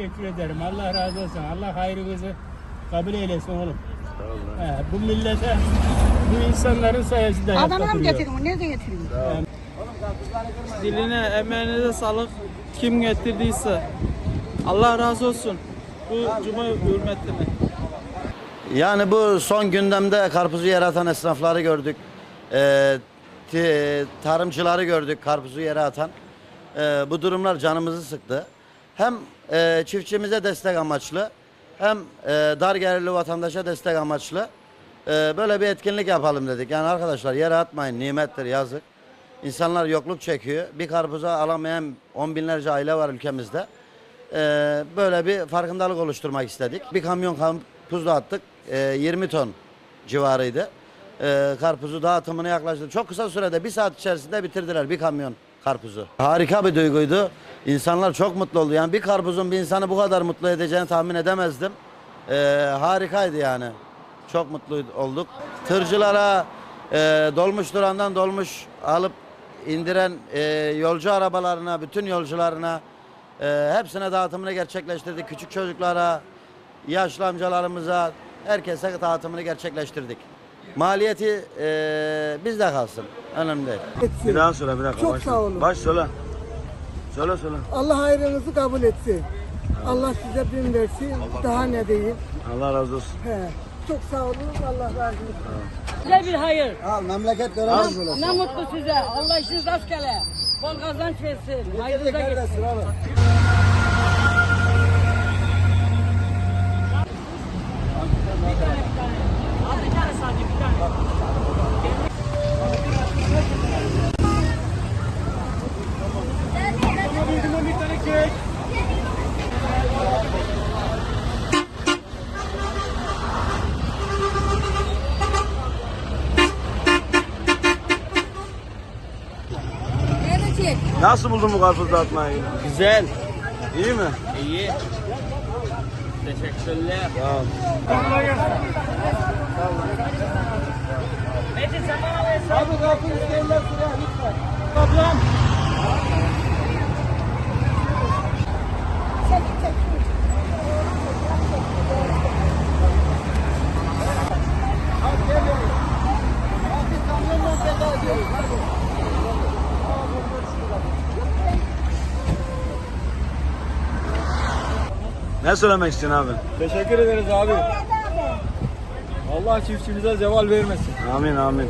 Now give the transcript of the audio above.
Teşekkür ederim. Allah razı olsun. Allah hayrınızı kabul eylesin oğlum. He, bu millete, bu insanların sayesinde Adana'dan mı duruyor. getirin? Nereden getirin? Diline, emeğinize sağlık. Kim getirdiyse. Allah razı olsun. Bu cuma hürmetine. Yani bu son gündemde karpuzu yaratan esnafları gördük. Ee, tarımcıları gördük karpuzu yere atan. Ee, bu durumlar canımızı sıktı. Hem e, çiftçimize destek amaçlı hem e, dar gelirli vatandaşa destek amaçlı e, böyle bir etkinlik yapalım dedik. Yani arkadaşlar yere atmayın nimettir yazık. İnsanlar yokluk çekiyor. Bir karpuza alamayan on binlerce aile var ülkemizde. Ee, böyle bir farkındalık oluşturmak istedik. Bir kamyon karpuz dağıttık. Ee, 20 ton civarıydı. Ee, karpuzu dağıtımını yaklaştı. Çok kısa sürede bir saat içerisinde bitirdiler bir kamyon karpuzu. Harika bir duyguydu. İnsanlar çok mutlu oldu. Yani bir karpuzun bir insanı bu kadar mutlu edeceğini tahmin edemezdim. Ee, harikaydı yani. Çok mutlu olduk. Tırcılara e, dolmuş durandan dolmuş alıp indiren e, yolcu arabalarına, bütün yolcularına e, hepsine dağıtımını gerçekleştirdik. Küçük çocuklara, yaşlı amcalarımıza, herkese dağıtımını gerçekleştirdik. Maliyeti e, bizde kalsın. Önemli değil. Bir daha söyle bir dakika. Çok baş, sağ olun. Baş söyle. Söyle söyle. Allah hayrınızı kabul etsin. Allah size bin versin. Daha ne diyeyim? Allah razı olsun. He. Çok sağ olun. Allah razı olsun. Size bir hayır. Al memleket görelim. Ne mutlu size. Allah işiniz rast gele. Bol kazanç versin. Hayırlıza gitsin. Nasıl buldun bu karpuz dağıtmayı? Güzel. İyi mi? İyi. Teşekkürler. Sağ ol. Ne söylemek istiyorsun abi? Teşekkür ederiz abi. Allah çiftçimize zeval vermesin. Amin amin.